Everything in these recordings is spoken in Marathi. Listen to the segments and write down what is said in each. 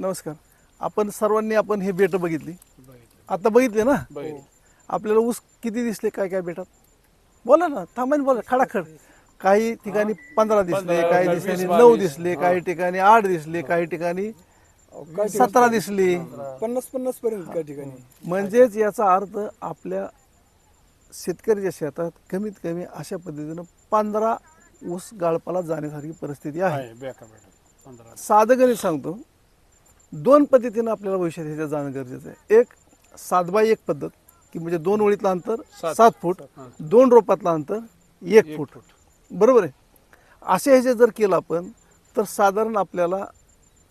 नमस्कार. आपण सर्वांनी आपण हे बेट बघितली. आता बघितले ना? आपल्याला ऊस किती दिसले? काय काय बेटात? बोला ना थांबाने बोला खडाखड. काही ठिकाणी पंधरा दिसले काही ठिकाणी. नऊ दिसले काही ठिकाणी आठ दिसले काही ठिकाणी सतरा दिसली. पन्नास पन्नास पर्यंत काही ठिकाणी. म्हणजेच याचा अर्थ आपल्या शेतकऱ्याच्या शेतात कमीत कमी अशा पद्धतीनं पंधरा ऊस गाळपाला जाण्यासारखी परिस्थिती आहे. साधं गणित सांगतो. दोन पद्धतीनं आपल्याला भविष्यात ह्याच्यात जाणं गरजेचं आहे. एक सात बाय एक पद्धत की म्हणजे दोन ओळीतलं अंतर सात. फूट. दोन रोपातलं अंतर एक फूट. बरोबर आहे? असे ह्याचे जर केलं आपण तर साधारण आपल्याला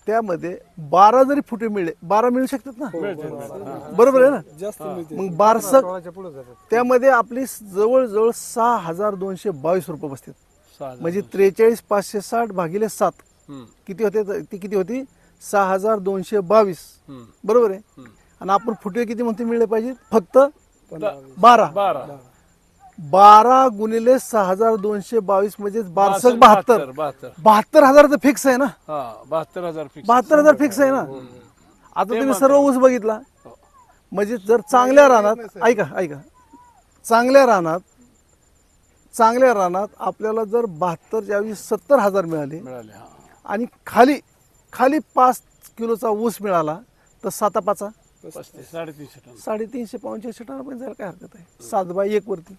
त्यामध्ये बारा जरी फुटे मिळले बारा मिळू शकतात ना. बरोबर आहे ना? मग बारसक त्यामध्ये आपली जवळजवळ सहा हजार दोनशे बावीस रुपये बसतात. म्हणजे त्रेचाळीस पाचशे साठ भागिले सात. किती होते? तर ती किती होती? सहा हजार दोनशे बावीस. बरोबर आहे. आणि आपण फुटे किती म्हणते मिळले पाहिजे? फक्त बारा. बारा. बारा गुणिले सहा हजार दोनशे बावीस म्हणजे बारसक बहात्तर. बहात्तर हजार तर फिक्स आहे ना? हा बहात्तर हजार फिक्स. बहात्तर हजार फिक्स आहे ना? आता तुम्ही सर्व ऊस बघितला. हो. म्हणजे जर चांगल्या रानात ऐका ऐका. चांगल्या रानात चांगल्या रानात आपल्याला जर बहात्तर ज्यावेळी सत्तर हजार मिळाले आणि खाली खाली पाच किलोचा ऊस मिळाला तर साता पाचा पस्तीस. साडेतीनशे टन. साडेतीनशे पावनशे टनापर्यंत जायला काय हरकत आहे? सात बाय एक वरती.